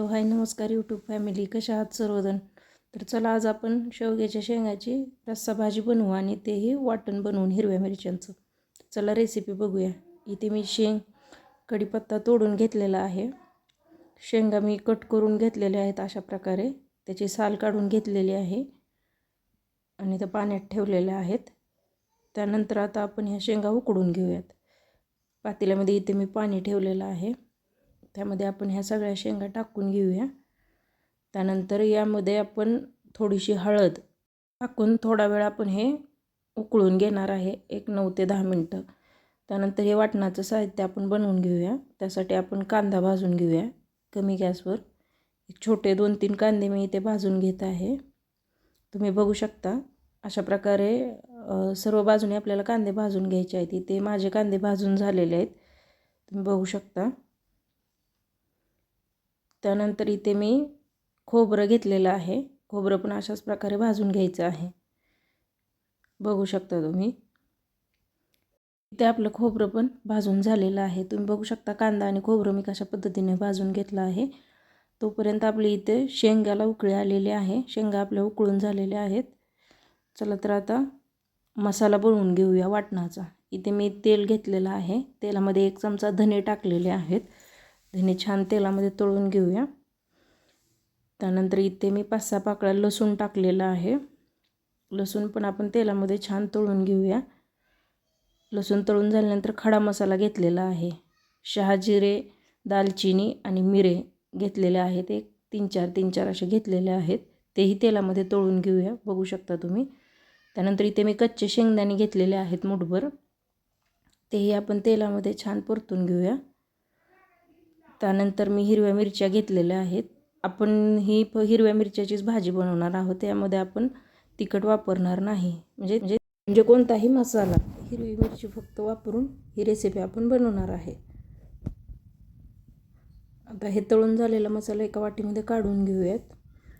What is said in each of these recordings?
Hello hi नमस्कार YouTube family कशा आहात सर्वजण? तर चला आज आपण शेवग्याच्या शेंगाची रस्सा भाजी बनवू आणि तेही वाटण बनवून हिरव्या मिरच्यांचं. चला रेसिपी बघूया. इथे मी शेंग कढीपत्ता तोडून घेतलेला आहे. शेंगा मी कट करून घेतलेल्या आहेत अशा प्रकारे. त्याची साल काढून घेतलेली आहे. आणि त्या पाण्यात ठेवलेल्या आहेत. त्यानंतर आता आपण ह्या शेंगा उकडून घेऊयात. पातेल्यामध्ये इथे मी पाणी ठेवलेलं आहे. त्यामध्ये आपण ह्या सगळ्या शेंगा टाकून घेऊया. त्यानंतर यामध्ये आपण थोडीशी हळद टाकून थोडा वेळ आपण हे उकळून घेणार आहे एक नऊ ते दहा मिनटं. त्यानंतर हे वाटणाचं साहित्य आपण बनवून घेऊया. त्यासाठी आपण कांदा भाजून घेऊया कमी गॅसवर. एक छोटे दोन तीन कांदे मी इथे भाजून घेत आहे. तुम्ही बघू शकता अशा प्रकारे सर्व बाजूने आपल्याला कांदे भाजून घ्यायचे आहेत. इथे माझे कांदे भाजून झालेले आहेत. तुम्ही बघू शकता. त्यानंतर इथे मी खोबरं घेतलेलं आहे. खोबरं पण अशाच प्रकारे भाजून घ्यायचं आहे. बघू शकता तुम्ही. इथे आपलं खोबरं पण भाजून झालेलं आहे. तुम्ही बघू शकता कांदा आणि खोबरं मी कशा पद्धतीने भाजून घेतलं आहे. तोपर्यंत आपली इथे शेंगाला उकळी आलेली आहे. शेंगा आपल्या उकळून झालेल्या आहेत. चला तर आता मसाला बनवून घेऊया वाटणाचा. इथे मी तेल घेतलेलं आहे. तेलामध्ये एक चमचा धने टाकलेले आहेत. धने छान तेलामध्ये तळून घेऊया. त्यानंतर इथे मी पाच सहा पाकळ्या लसूण टाकलेला आहे. लसूण पण आपण तेलामध्ये छान तळून घेऊया. लसूण तळून झाल्यानंतर खडा मसाला घेतलेला आहे. शहाजिरे दालचिनी आणि मिरे घेतलेले आहेत. एक तीन चार तीन चार असे घेतलेले आहेत. तेही तेलामध्ये तळून घेऊया. बघू शकता तुम्ही. त्यानंतर इथे मी कच्चे शेंगदाणे घेतलेले आहेत मुठभर. तेही आपण तेलामध्ये छान परतून घेऊया. त्यानंतर मी हिरव्या मिरच्या घेतलेल्या आहेत. आपण ही प हिरव्या मिरच्याचीच भाजी बनवणार आहोत. त्यामध्ये आपण तिखट वापरणार नाही. म्हणजे म्हणजे म्हणजे कोणताही मसाला. हिरवी मिरची फक्त वापरून ही रेसिपी आपण बनवणार आहे. आता हे तळून झालेला मसाला एका वाटीमध्ये काढून घेऊयात.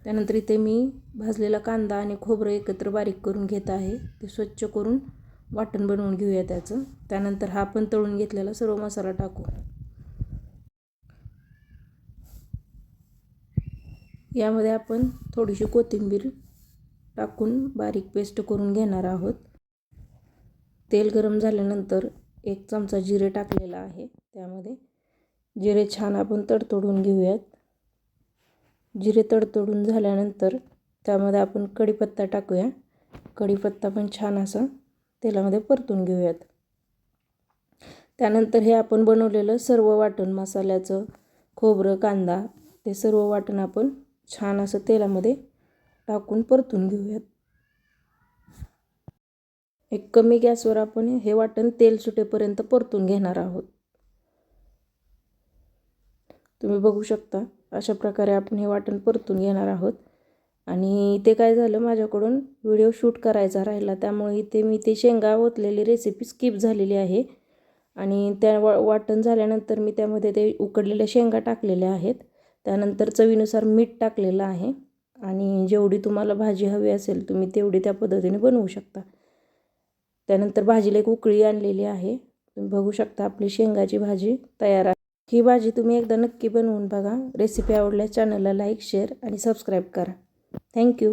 त्यानंतर इथे मी भाजलेला कांदा आणि खोबरं एकत्र बारीक करून घेत आहे. ते स्वच्छ करून वाटण बनवून घेऊया त्याचं. त्यानंतर हा आपण तळून घेतलेला सर्व मसाला टाकू. यामध्ये आपण थोडीशी कोथिंबीर टाकून बारीक पेस्ट करून घेणार आहोत. तेल गरम झाल्यानंतर एक चमचा जिरे टाकलेला आहे. त्यामध्ये जिरे छान आपण तडतडून घेऊयात. जिरे तडतडून झाल्यानंतर त्यामध्ये आपण कढीपत्ता टाकूया. कढीपत्ता पण छान असं तेलामध्ये परतून घेऊयात. त्यानंतर हे आपण बनवलेलं सर्व वाटण मसाल्याचं खोबरं कांदा ते सर्व वाटण आपण छान असं तेलामध्ये टाकून परतून घेऊयात. एक कमी गॅसवर आपण हे वाटण तेल सुटेपर्यंत परतून घेणार आहोत. तुम्ही बघू शकता अशा प्रकारे आपण हे वाटण परतून घेणार आहोत. आणि इथे काय झालं माझ्याकडून व्हिडिओ शूट करायचा राहिला त्यामुळे इथे मी ते शेंगा ओतलेली रेसिपी स्किप झालेली आहे. आणि त्या वा वाटण झाल्यानंतर मी त्यामध्ये ते उकडलेल्या शेंगा टाकलेल्या आहेत. त्यानंतर चवीनुसार मीठ टाकलेलं आहे. आणि जेवढी तुम्हाला भाजी हवी असेल तुम्ही तेवढी त्या पद्धतीने बनवू शकता. त्यानंतर भाजीला एक उकळी आणलेली आहे. तुम्ही बघू शकता आपली शेंगाची भाजी तयार आहे. ही भाजी तुम्ही एकदा नक्की बनवून बघा. रेसिपी आवडल्यास चॅनलला लाईक शेअर आणि सबस्क्राईब करा. Thank you.